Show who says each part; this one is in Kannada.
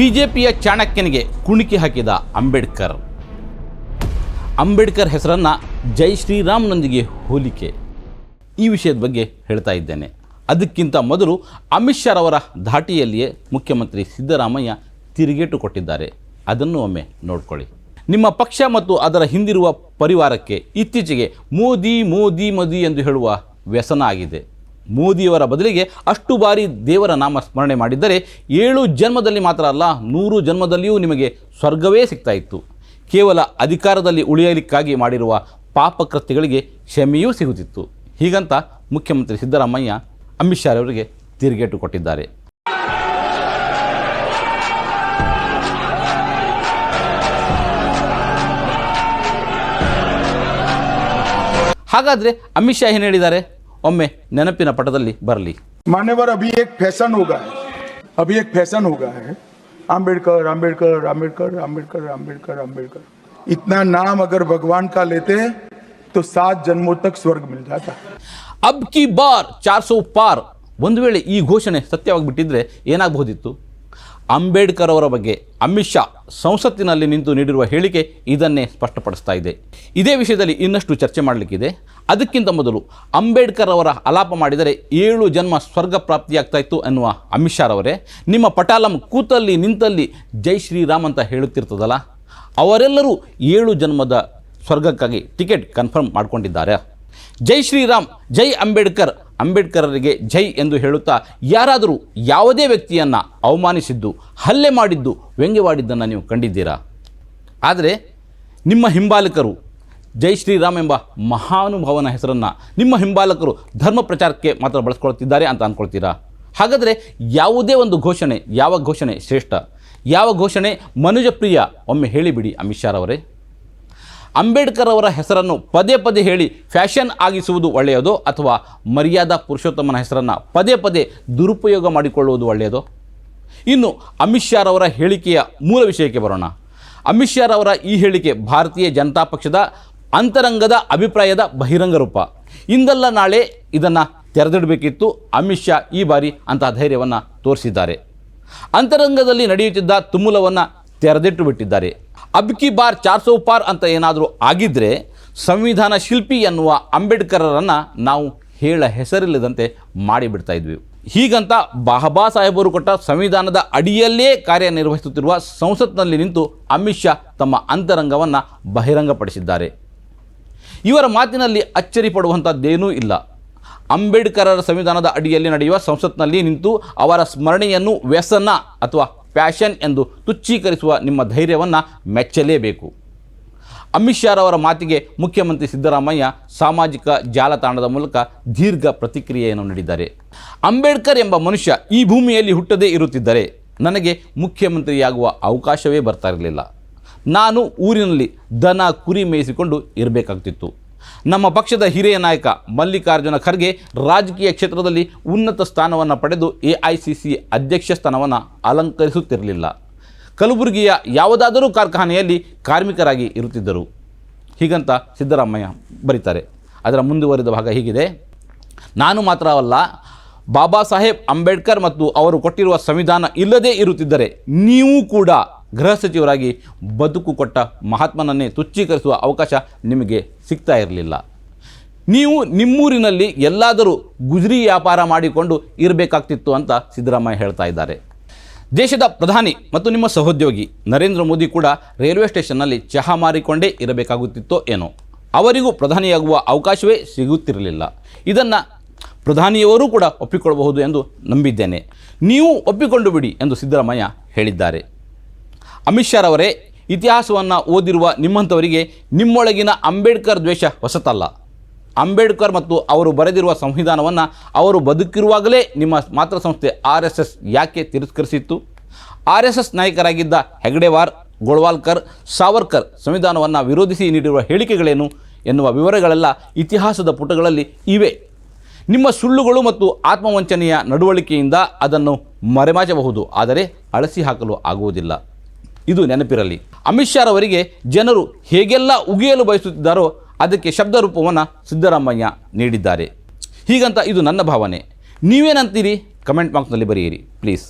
Speaker 1: ಬಿಜೆಪಿಯ ಚಾಣಕ್ಯನಿಗೆ ಕುಣಿಕೆ ಹಾಕಿದ ಅಂಬೇಡ್ಕರ್. ಅಂಬೇಡ್ಕರ್ ಹೆಸರನ್ನು ಜೈ ಶ್ರೀರಾಮ್ನೊಂದಿಗೆ ಹೋಲಿಕೆ. ಈ ವಿಷಯದ ಬಗ್ಗೆ ಹೇಳ್ತಾ ಇದ್ದೇನೆ. ಅದಕ್ಕಿಂತ ಮೊದಲು ಅಮಿತ್ ಶಾ ರವರ ಧಾಟಿಯಲ್ಲಿಯೇ ಮುಖ್ಯಮಂತ್ರಿ ಸಿದ್ದರಾಮಯ್ಯ ತಿರುಗೇಟು ಕೊಟ್ಟಿದ್ದಾರೆ. ಅದನ್ನು ಒಮ್ಮೆ ನೋಡ್ಕೊಳ್ಳಿ. ನಿಮ್ಮ ಪಕ್ಷ ಮತ್ತು ಅದರ ಹಿಂದಿರುವ ಪರಿವಾರಕ್ಕೆ ಇತ್ತೀಚೆಗೆ ಮೋದಿ ಮೋದಿ ಮೋದಿ ಎಂದು ಹೇಳುವ ವ್ಯಸನ ಆಗಿದೆ. ಮೋದಿಯವರ ಬದಲಿಗೆ ಅಷ್ಟು ಬಾರಿ ದೇವರ ನಾಮ ಸ್ಮರಣೆ ಮಾಡಿದ್ದರೆ ಏಳು ಜನ್ಮದಲ್ಲಿ ಮಾತ್ರ ಅಲ್ಲ, ನೂರು ಜನ್ಮದಲ್ಲಿಯೂ ನಿಮಗೆ ಸ್ವರ್ಗವೇ ಸಿಗ್ತಾ ಇತ್ತು. ಕೇವಲ ಅಧಿಕಾರದಲ್ಲಿ ಉಳಿಯಲಿಕ್ಕಾಗಿ ಮಾಡಿರುವ ಪಾಪಕೃತ್ಯಗಳಿಗೆ ಕ್ಷಮೆಯೂ ಸಿಗುತ್ತಿತ್ತು. ಹೀಗಂತ ಮುಖ್ಯಮಂತ್ರಿ ಸಿದ್ದರಾಮಯ್ಯ ಅಮಿತ್ ಶಾ ಅವರಿಗೆ ತಿರುಗೇಟು ಕೊಟ್ಟಿದ್ದಾರೆ. ಹಾಗಾದರೆ ಅಮಿತ್ ಶಾ ಏನು ಹೇಳಿದ್ದಾರೆ? ಒಮ್ಮೆ ನೆನಪಿನ ಪಟದಲ್ಲಿ ಬರಲಿ
Speaker 2: मान्यवर अभी एक फैशन हो गया है अभी एक फैशन हो गया है आम्बेडकर आम्बेडकर आम्बेडकर आम्बेडकर आम्बेडकर आम्बेडकर इतना नाम अगर भगवान का लेते तो सात जन्मों तक स्वर्ग मिल जाता
Speaker 1: ಅಬ್ ಕಿ ಬಾರ್ ಚಾರ್ ಸೌ ಪಾರ್ ಒಂದು ವೇಳೆ ಈ ಘೋಷಣೆ ಸತ್ಯವಾಗಿಬಿಟ್ಟಿದ್ರೆ ಏನಾಗಬಹುದಿತ್ತು ಅಂಬೇಡ್ಕರ್ ಅವರ ಬಗ್ಗೆ ಅಮಿತ್ ಶಾ ಸಂಸತ್ತಿನಲ್ಲಿ ನಿಂತು ನೀಡಿರುವ ಹೇಳಿಕೆ ಇದನ್ನೇ ಸ್ಪಷ್ಟಪಡಿಸ್ತಾ ಇದೆ. ಇದೇ ವಿಷಯದಲ್ಲಿ ಇನ್ನಷ್ಟು ಚರ್ಚೆ ಮಾಡಲಿಕ್ಕಿದೆ. ಅದಕ್ಕಿಂತ ಮೊದಲು ಅಂಬೇಡ್ಕರ್ ಅವರ ಅಲಾಪ ಮಾಡಿದರೆ ಏಳು ಜನ್ಮ ಸ್ವರ್ಗ ಪ್ರಾಪ್ತಿಯಾಗ್ತಾ ಇತ್ತು ಎನ್ನುವ ಅಮಿತ್ ಶಾ ಅವರೇ ನಿಮ್ಮ ಪಟಾಲಂ ಕೂತಲ್ಲಿ ನಿಂತಲ್ಲಿ ಜೈ ಶ್ರೀರಾಮ್ ಅಂತ ಹೇಳುತ್ತಿರ್ತದಲ್ಲ, ಅವರೆಲ್ಲರೂ ಏಳು ಜನ್ಮದ ಸ್ವರ್ಗಕ್ಕಾಗಿ ಟಿಕೆಟ್ ಕನ್ಫರ್ಮ್ ಮಾಡಿಕೊಂಡಿದ್ದಾರೆ. ಜೈ ಶ್ರೀರಾಮ್, ಜೈ ಅಂಬೇಡ್ಕರ್ ಅಂಬೇಡ್ಕರರಿಗೆ ಜೈ ಎಂದು ಹೇಳುತ್ತಾ ಯಾರಾದರೂ ಯಾವುದೇ ವ್ಯಕ್ತಿಯನ್ನು ಅವಮಾನಿಸಿದ್ದು, ಹಲ್ಲೆ ಮಾಡಿದ್ದು, ವ್ಯಂಗ್ಯವಾಡಿದ್ದನ್ನು ನೀವು ಕಂಡಿದ್ದೀರಾ? ಆದರೆ ನಿಮ್ಮ ಹಿಂಬಾಲಕರು, ಜೈ ಶ್ರೀರಾಮ್ ಎಂಬ ಮಹಾನುಭಾವನ ಹೆಸರನ್ನು ನಿಮ್ಮ ಹಿಂಬಾಲಕರು ಧರ್ಮ ಪ್ರಚಾರಕ್ಕೆ ಮಾತ್ರ ಬಳಸ್ಕೊಳ್ತಿದ್ದಾರೆ ಅಂತ ಅಂದ್ಕೊಳ್ತೀರಾ ಹಾಗಾದರೆ ಯಾವುದೇ ಒಂದು ಘೋಷಣೆ, ಯಾವ ಘೋಷಣೆ ಶ್ರೇಷ್ಠ? ಯಾವ ಘೋಷಣೆ ಮನುಜಪ್ರಿಯ? ಒಮ್ಮೆ ಹೇಳಿಬಿಡಿ ಅಮಿತ್ ಶಾ ಅವರೇ ಅಂಬೇಡ್ಕರ್ ಅವರ ಹೆಸರನ್ನು ಪದೇ ಪದೇ ಹೇಳಿ ಫ್ಯಾಷನ್ ಆಗಿಸುವುದು ಒಳ್ಳೆಯದೋ ಅಥವಾ ಮರ್ಯಾದಾ ಪುರುಷೋತ್ತಮನ ಹೆಸರನ್ನು ಪದೇ ಪದೇ ದುರುಪಯೋಗ ಮಾಡಿಕೊಳ್ಳುವುದು ಒಳ್ಳೆಯದೋ? ಇನ್ನು ಅಮಿತ್ ಶಾರವರ ಹೇಳಿಕೆಯ ಮೂಲ ವಿಷಯಕ್ಕೆ ಬರೋಣ. ಅಮಿತ್ ಶಾ ಅವರ ಈ ಹೇಳಿಕೆ ಭಾರತೀಯ ಜನತಾ ಪಕ್ಷದ ಅಂತರಂಗದ ಅಭಿಪ್ರಾಯದ ಬಹಿರಂಗ ರೂಪ. ಇಂದಲ್ಲ ನಾಳೆ ಇದನ್ನು ತೆರೆದಿಡಬೇಕಿತ್ತು ಅಮಿತ್ ಶಾ ಈ ಬಾರಿ ಅಂತಹ ಧೈರ್ಯವನ್ನು ತೋರಿಸಿದ್ದಾರೆ. ಅಂತರಂಗದಲ್ಲಿ ನಡೆಯುತ್ತಿದ್ದ ತುಮುಲವನ್ನು ತೆರೆದಿಟ್ಟು ಬಿಟ್ಟಿದ್ದಾರೆ. ಅಬ್ ಕಿ ಬಾರ್ ಚಾರ್ ಸೌ ಪಾರ್ ಅಂತ ಏನಾದರೂ ಆಗಿದ್ದರೆ ಸಂವಿಧಾನ ಶಿಲ್ಪಿ ಎನ್ನುವ ಅಂಬೇಡ್ಕರರನ್ನು ನಾವು ಹೇಳ ಹೆಸರಿಲ್ಲದಂತೆ ಮಾಡಿಬಿಡ್ತಾ ಇದ್ವಿ. ಹೀಗಂತ ಬಾಬಾ ಸಾಹೇಬರು ಕೊಟ್ಟ ಸಂವಿಧಾನದ ಅಡಿಯಲ್ಲೇ ಕಾರ್ಯನಿರ್ವಹಿಸುತ್ತಿರುವ ಸಂಸತ್ನಲ್ಲಿ ನಿಂತು ಅಮಿತ್ ಶಾ ತಮ್ಮ ಅಂತರಂಗವನ್ನು ಬಹಿರಂಗಪಡಿಸಿದ್ದಾರೆ. ಇವರ ಮಾತಿನಲ್ಲಿ ಅಚ್ಚರಿ ಪಡುವಂಥದ್ದೇನೂ ಇಲ್ಲ. ಅಂಬೇಡ್ಕರರ ಸಂವಿಧಾನದ ಅಡಿಯಲ್ಲಿ ನಡೆಯುವ ಸಂಸತ್ನಲ್ಲಿ ನಿಂತು ಅವರ ಸ್ಮರಣೆಯನ್ನು ವ್ಯಸನ ಅಥವಾ ಪ್ಯಾಷನ್ ಎಂದು ತುಚ್ಛೀಕರಿಸುವ ನಿಮ್ಮ ಧೈರ್ಯವನ್ನು ಮೆಚ್ಚಲೇಬೇಕು. ಅಮಿತ್ ಶಾರವರ ಮಾತಿಗೆ ಮುಖ್ಯಮಂತ್ರಿ ಸಿದ್ದರಾಮಯ್ಯ ಸಾಮಾಜಿಕ ಜಾಲತಾಣದ ಮೂಲಕ ದೀರ್ಘ ಪ್ರತಿಕ್ರಿಯೆಯನ್ನು ನೀಡಿದ್ದಾರೆ. ಅಂಬೇಡ್ಕರ್ ಎಂಬ ಮನುಷ್ಯ ಈ ಭೂಮಿಯಲ್ಲಿ ಹುಟ್ಟದೇ ಇರುತ್ತಿದ್ದರೆ ನನಗೆ ಮುಖ್ಯಮಂತ್ರಿಯಾಗುವ ಅವಕಾಶವೇ ಬರ್ತಾ ಇರಲಿಲ್ಲ. ನಾನು ಊರಿನಲ್ಲಿ ದನ ಕುರಿ ಮೇಯಿಸಿಕೊಂಡು ಇರಬೇಕಾಗ್ತಿತ್ತು. ನಮ್ಮ ಪಕ್ಷದ ಹಿರಿಯ ನಾಯಕ ಮಲ್ಲಿಕಾರ್ಜುನ ಖರ್ಗೆ ರಾಜಕೀಯ ಕ್ಷೇತ್ರದಲ್ಲಿ ಉನ್ನತ ಸ್ಥಾನವನ್ನು ಪಡೆದು ಎ ಅಧ್ಯಕ್ಷ ಸ್ಥಾನವನ್ನು ಅಲಂಕರಿಸುತ್ತಿರಲಿಲ್ಲ. ಕಲಬುರಗಿಯ ಯಾವುದಾದರೂ ಕಾರ್ಖಾನೆಯಲ್ಲಿ ಕಾರ್ಮಿಕರಾಗಿ ಇರುತ್ತಿದ್ದರು. ಹೀಗಂತ ಸಿದ್ದರಾಮಯ್ಯ ಬರೀತಾರೆ. ಅದರ ಮುಂದುವರಿದ ಭಾಗ ಹೀಗಿದೆ. ನಾನು ಮಾತ್ರವಲ್ಲ ಬಾಬಾ ಸಾಹೇಬ್ ಅಂಬೇಡ್ಕರ್ ಮತ್ತು ಅವರು ಕೊಟ್ಟಿರುವ ಸಂವಿಧಾನ ಇಲ್ಲದೇ ಇರುತ್ತಿದ್ದರೆ ನೀವು ಕೂಡ ಗೃಹ ಸಚಿವರಾಗಿ ಬದುಕು ಕೊಟ್ಟ ಮಹಾತ್ಮನನ್ನೇ ತುಚ್ಛೀಕರಿಸುವ ಅವಕಾಶ ನಿಮಗೆ ಸಿಗ್ತಾ ಇರಲಿಲ್ಲ. ನೀವು ನಿಮ್ಮೂರಿನಲ್ಲಿ ಎಲ್ಲಾದರೂ ಗುಜರಿ ವ್ಯಾಪಾರ ಮಾಡಿಕೊಂಡು ಇರಬೇಕಾಗ್ತಿತ್ತು ಅಂತ ಸಿದ್ದರಾಮಯ್ಯ ಹೇಳ್ತಾ ಇದ್ದಾರೆ. ದೇಶದ ಪ್ರಧಾನಿ ಮತ್ತು ನಿಮ್ಮ ಸಹೋದ್ಯೋಗಿ ನರೇಂದ್ರ ಮೋದಿ ಕೂಡ ರೈಲ್ವೆ ಸ್ಟೇಷನ್ನಲ್ಲಿ ಚಹಾ ಮಾರಿಕೊಂಡೇ ಇರಬೇಕಾಗುತ್ತಿತ್ತೋ ಏನೋ. ಅವರಿಗೂ ಪ್ರಧಾನಿಯಾಗುವ ಅವಕಾಶವೇ ಸಿಗುತ್ತಿರಲಿಲ್ಲ. ಇದನ್ನು ಪ್ರಧಾನಿಯವರು ಕೂಡ ಒಪ್ಪಿಕೊಳ್ಳಬಹುದು ಎಂದು ನಂಬಿದ್ದೇನೆ. ನೀವು ಒಪ್ಪಿಕೊಂಡು ಬಿಡಿ ಎಂದು ಸಿದ್ದರಾಮಯ್ಯ ಹೇಳಿದ್ದಾರೆ. ಅಮಿತ್ ಶಾ ಅವರೇ ಇತಿಹಾಸವನ್ನು ಓದಿರುವ ನಿಮ್ಮಂಥವರಿಗೆ ನಿಮ್ಮೊಳಗಿನ ಅಂಬೇಡ್ಕರ್ ದ್ವೇಷ ಹೊಸತಲ್ಲ. ಅಂಬೇಡ್ಕರ್ ಮತ್ತು ಅವರು ಬರೆದಿರುವ ಸಂವಿಧಾನವನ್ನು ಅವರು ಬದುಕಿರುವಾಗಲೇ ನಿಮ್ಮ ಮಾತೃ ಸಂಸ್ಥೆ ಆರ್ ಎಸ್ ಎಸ್ ಯಾಕೆ ತಿರಸ್ಕರಿಸಿತ್ತು? ಆರ್ ಎಸ್ ಎಸ್ ನಾಯಕರಾಗಿದ್ದ ಹೆಗ್ಡೆವಾರ್, ಗೋಳ್ವಾಲ್ಕರ್, ಸಾವರ್ಕರ್ ಸಂವಿಧಾನವನ್ನು ವಿರೋಧಿಸಿ ನೀಡಿರುವ ಹೇಳಿಕೆಗಳೇನು ಎನ್ನುವ ವಿವರಗಳೆಲ್ಲ ಇತಿಹಾಸದ ಪುಟಗಳಲ್ಲಿ ಇವೆ. ನಿಮ್ಮ ಸುಳ್ಳುಗಳು ಮತ್ತು ಆತ್ಮವಂಚನೆಯ ನಡವಳಿಕೆಯಿಂದ ಅದನ್ನು ಮರೆಮಾಚಬಹುದು, ಆದರೆ ಅಳಸಿ ಹಾಕಲು ಆಗುವುದಿಲ್ಲ. ಇದು ನೆನಪಿರಲಿ. ಅಮಿತ್ ಶಾ ಅವರಿಗೆ ಜನರು ಹೇಗೆಲ್ಲ ಉಗಿಯಲು ಬಯಸುತ್ತಿದ್ದಾರೋ ಅದಕ್ಕೆ ಶಬ್ದ ರೂಪವನ್ನು ಸಿದ್ದರಾಮಯ್ಯ ನೀಡಿದ್ದಾರೆ. ಹೀಗಂತ ಇದು ನನ್ನ ಭಾವನೆ. ನೀವೇನಂತೀರಿ? ಕಮೆಂಟ್ ಬಾಕ್ಸ್ನಲ್ಲಿ ಬರೆಯಿರಿ, ಪ್ಲೀಸ್.